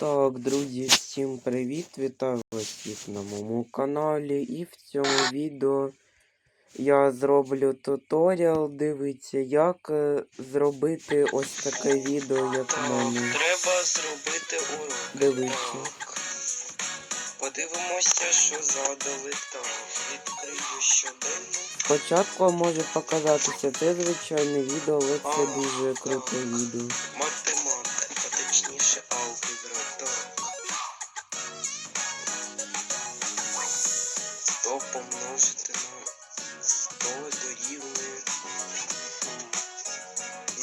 Так, друзі, всім привіт! Вітаю вас всіх на моєму каналі. І в цьому відео я зроблю туторіал. Дивіться, як е, зробити ось таке відео, як в мене. Треба зробити урок. Дивіться. Подивимося, що задали так. Відкрию щоденно. Спочатку може показатися це звичайне відео, але це дуже круте відео. 100 помножити на 100 дорівнює.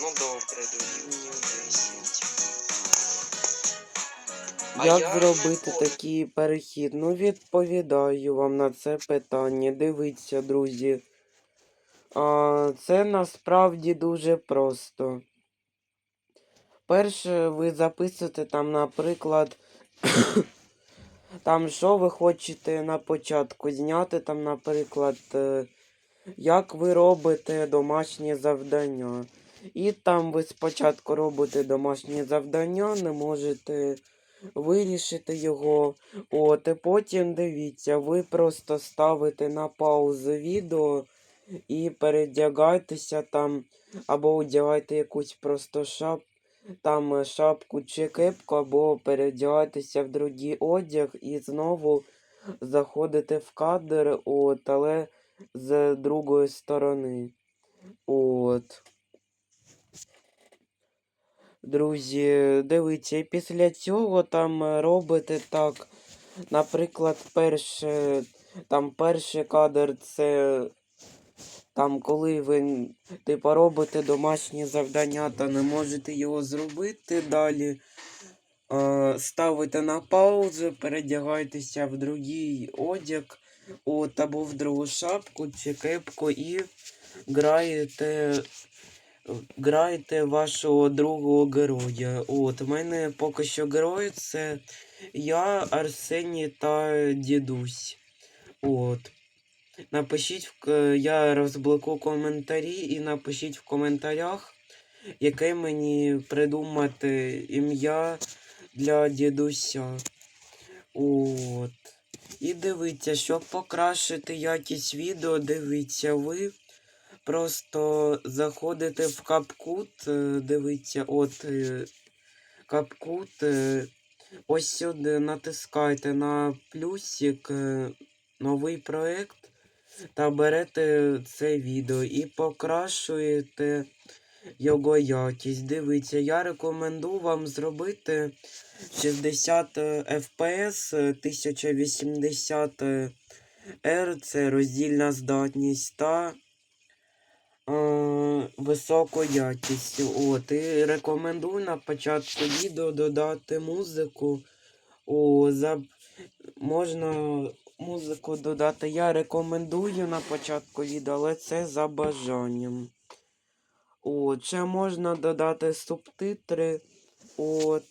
Ну добре, дорівнює 10. А Як я зробити такий перехід? Ну, відповідаю вам на це питання. Дивіться, друзі. А, це насправді дуже просто. Перше, ви записуєте там, наприклад, там, що ви хочете на початку зняти, там, наприклад, е, як ви робите домашнє завдання. І там ви спочатку робите домашнє завдання, не можете вирішити його. От, і потім дивіться, ви просто ставите на паузу відео і передягайтеся там, або одягайте якусь просто шап, там е, шапку чи кепку, або передягайтеся в другий одяг і знову заходите в кадр, от, але з другої сторони. От. Друзі, дивіться, і після цього там е, робите так. Наприклад, перше, там перший кадр це там, коли ви типу, робите домашнє завдання та не можете його зробити далі. Ставите на паузу, передягайтеся в другий одяг, от, або в другу шапку чи кепку і граєте граєте вашого другого героя. От, у мене поки що герої це я, Арсеній та дідусь. От. Напишіть, в я розблоку коментарі і напишіть в коментарях, яке мені придумати ім'я для дідуся. От. І дивіться, щоб покращити якість відео, дивіться ви. Просто заходите в капкут, е, дивіться, от е, капкут. е, Ось сюди натискайте на плюсик е, новий проект та берете це відео і покращуєте його якість. Дивіться, я рекомендую вам зробити 60 FPS, е, 1080 R, це роздільна здатність та е, високу якість. От, і рекомендую на початку відео додати музику. О, за... Можна музику додати. Я рекомендую на початку відео, але це за бажанням. От, ще можна додати субтитри. От.